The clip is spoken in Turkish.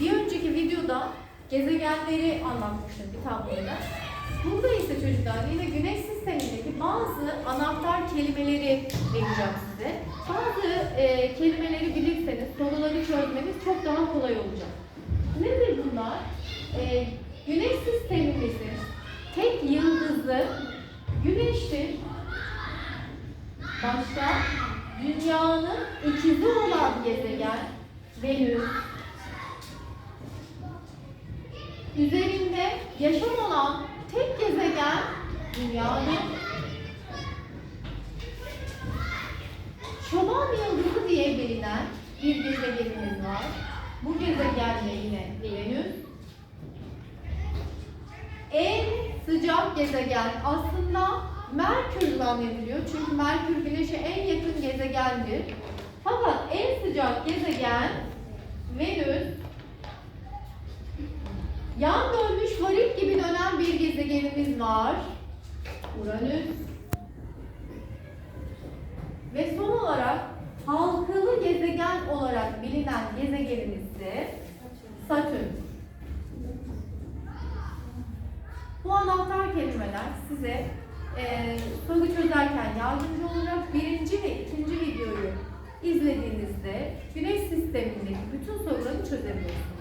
Bir önceki videoda gezegenleri anlatmıştım bir tabloyla. Burada ise çocuklar yine güneş sistemindeki bazı anahtar kelimeleri vereceğim size. Bazı e, kelimeleri bilirseniz soruları çözmeniz çok daha kolay olacak. Nedir bunlar? E, güneş sistemimizin tek yıldızı güneştir. Başka dünyanın ikizi olan gezegen Venüs. Üzerinde yaşam olan tek gezegen dünyadır. Çoban yıldızı diye bilinen bir gezegenimiz var. Bu gezegen de yine Venüs. En sıcak gezegen aslında Merkür zannediliyor. Çünkü Merkür Güneş'e en yakın gezegendir. Fakat en sıcak gezegen Venüs. Yan dönmüş varik gibi dönen bir gezegenimiz var. Uranüs. Ve son olarak halkalı gezegen olarak bilinen gezegenimiz de Satürn. Bu anahtar kelimeler size e, soru çözerken yardımcı olacak. Birinci ve ikinci videoyu izlediğinizde güneş sistemindeki bütün soruları çözebilirsiniz.